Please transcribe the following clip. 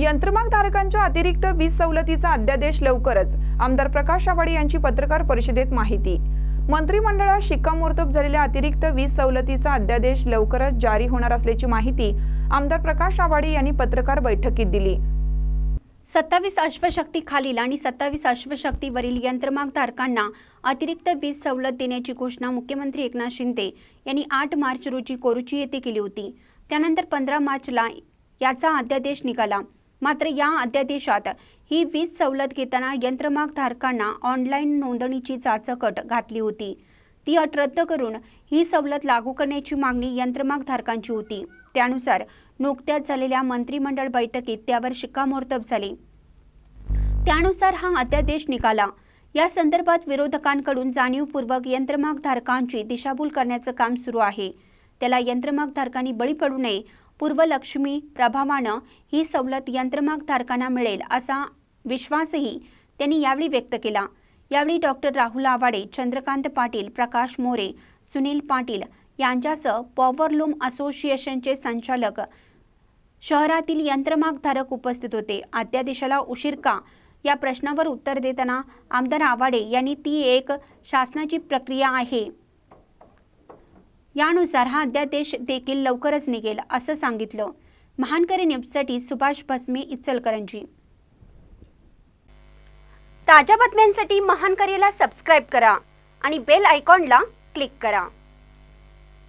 यंत्रमागधारकांच्या अतिरिक्त वीज सवलतीचा अध्यादेश लवकरच. आमदार प्रकाश आवाडे यांची पत्रकार परिषदेत माहिती. मंत्रिमंडळात शिक्कामोर्तब झालेल्या अतिरिक्त वीज सवलतीचा अध्यादेश लवकरच जारी होणार असल्याची माहिती आमदार प्रकाश आवाडे यांनी पत्रकार बैठकीत दिली. सत्तावीस अश्वशक्ती खालील आणि सत्तावीस अश्वशक्तीवरील यंत्रमागधारकांना अतिरिक्त वीज सवलत देण्याची घोषणा मुख्यमंत्री एकनाथ शिंदे यांनी आठ मार्च रोजी कोरुची येथे केली होती. त्यानंतर पंधरा मार्चला याचा अध्यादेश निघाला. मात्र या अध्यादेशात ही वीज सवलत घेताना यंत्रमागधारकांना ऑनलाईन नोंदणीची चाचकट घातली होती. ती अट रद्द करून ही सवलत लागू करण्याची मागणी यंत्रमागधारकांची होती. त्यानुसार नुकत्याच झालेल्या मंत्रिमंडळ बैठकीत त्यावर शिक्कामोर्तब झाले. त्यानुसार हा अध्यादेश निघाला या संदर्भात विरोधकांकडून जाणीवपूर्वक यंत्रमागधारकांची दिशाभूल करण्याचं काम सुरू आहे. त्याला यंत्रमागधारकांनी बळी पडू नये पूर्वलक्ष्मी प्रभावानं ही सवलत यंत्रमागधारकांना मिळेल असा विश्वासही त्यांनी यावेळी व्यक्त केला. यावेळी डॉक्टर राहुल आवाडे चंद्रकांत पाटील प्रकाश मोरे सुनील पाटील यांच्यासह पॉवरलूम असोसिएशनचे संचालक शहरातील यंत्रमागधारक उपस्थित होते. अध्यादेशाला उशीर का? या प्रश्नावर उत्तर देताना आमदार आवाडे यांनी ती एक शासनाची प्रक्रिया आहे. यानुसार हा अध्यादेश देखील लवकरच निघेल असं सांगितलं. महानकरी न्यूजसाठी सुभाष भस्मे इचलकरंजी. ताज्या बातम्यांसाठी महानकरीला सबस्क्राईब करा आणि बेल आयकॉनला क्लिक करा.